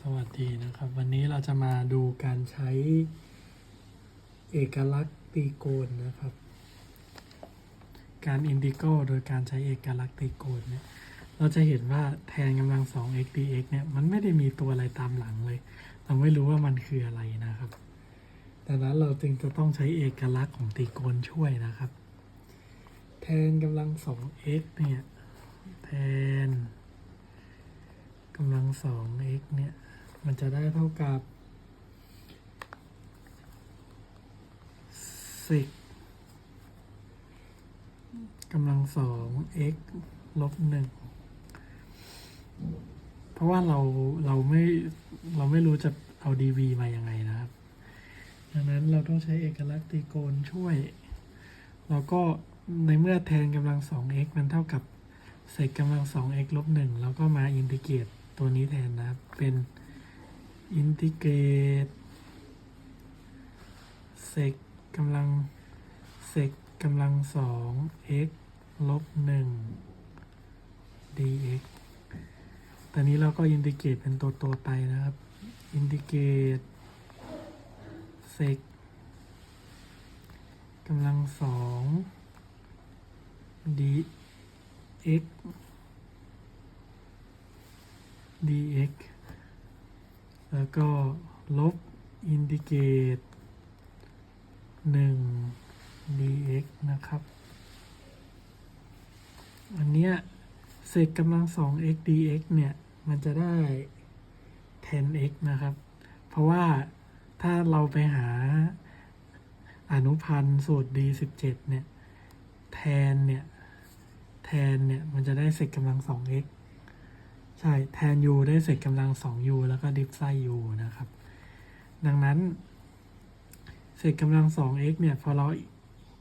สวัสดีนะครับ วันนี้เราจะมาดูการใช้เอกลักษณ์ตีโกนนะครับ การอินดิโกโดยการใช้เอกลักษณ์ตีโกนเนี่ยเราจะเห็นว่าแทนกำลังสอง x dx เนี่ยมันไม่ได้มีตัวอะไรตามหลังเลย เราไม่รู้ว่ามันคืออะไรนะครับดังนั้นเราจึงจะต้องใช้เอกลักษณ์ของตีโกนช่วยนะครับ แทนกำลังสอง x เนี่ยแทนกำลังสอง x เนี่ย มันจะได้เท่ากับ sec กำลังสอง x ลบหนึ่ง เพราะว่าเราเราไม่เราไม่รู้จะเอา dv มายังไงนะครับ ดังนั้นเราต้องใช้เอกลักษณ์ตรีโกณช่วยแล้วก็ในเมื่อแทนกำลังสอง x มันเท่ากับเศษกำลังสอง x ลบหนึ่งเราก็มาอินทิเกรตตัวนี้แทนนะครับ เป็น อินทิเกรตเศษกำลังเศษกำลังสอง x ลบหนึ่ง dx ตอนนี้เราก็อินทิเกรตเป็นตัวตัวไปนะครับ อินทิเกรตเศษกำลังสอง dx dx แล้วก็ลบอินทิเกรตหนึ่ง dx นะครับ อันเนี้ยเศษกำลังสอง x dx เนี่ย มันจะได้ 10x นะครับ เพราะว่าถ้าเราไปหาอนุพันธ์สูตร d17 เนี่ย แทนเนี่ย แทนเนี่ย มันจะได้เศษกำลัง 2x ใช่แทน u ได้เศษกำลัง 2u แล้วก็ดิฟไซ u นะครับ ดังนั้น เศษกำลัง 2x เนี่ยพอเรา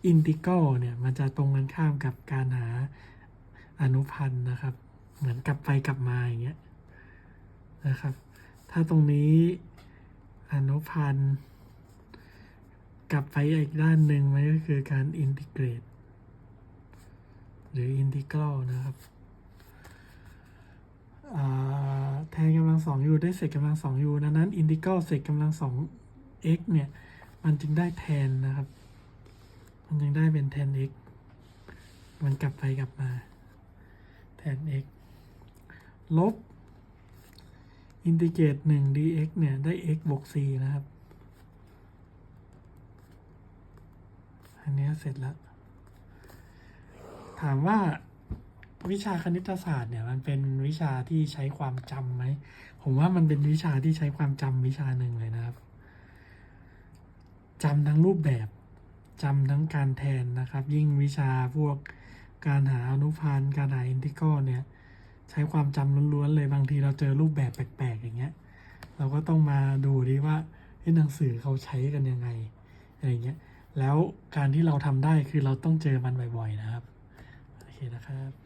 อินทิก a ลเนี่ยมันจะตรงกันข้ามกับการหาอนุพันธ์นะครับ เหมือนกลับไปกลับมาอย่างเงี้ยนะครับ ถ้าตรงนี้อนุพันธ์ กลับไปอีกด้านหนึ่งมันก็คือการอินทิเกรต หรืออินทิกรัลนะครับอ่าแทนกำ ลังสอง u ได้เศษกำลังสอง u ดังนั้นอินทิกรัลเศษกำลังสอง x เนี่ย มันจึงได้แทนนะครับ มันจึงได้เป็นแทน x มันกลับไปกลับมา แทน x ลบอินทิเกรตหนึ่ง dx เนี่ย ได้ x บวก c นะครับ อันนี้เสร็จแล้ว ถามว่า วิชาคณิตศาสตร์เนี่ยมันเป็นวิชาที่ใช้ความจำไหม ผมว่ามันเป็นวิชาที่ใช้ความจำวิชาหนึ่งเลยนะครับจำทั้งรูปแบบจำทั้งการแทนนะครับ ยิ่งวิชาพวกการหาอนุพันธ์การหาอินทิกรัลเนี่ยใช้ความจำล้วนๆเลยบางทีเราเจอรูปแบบแปลกๆอย่างเงี้ย เราก็ต้องมาดูดีว่าหนังสือเขาใช้กันยังไงอะไรเงี้ยแล้วการที่เราทำได้คือเราต้องเจอมันบ่อยๆนะครับโอเคนะครับ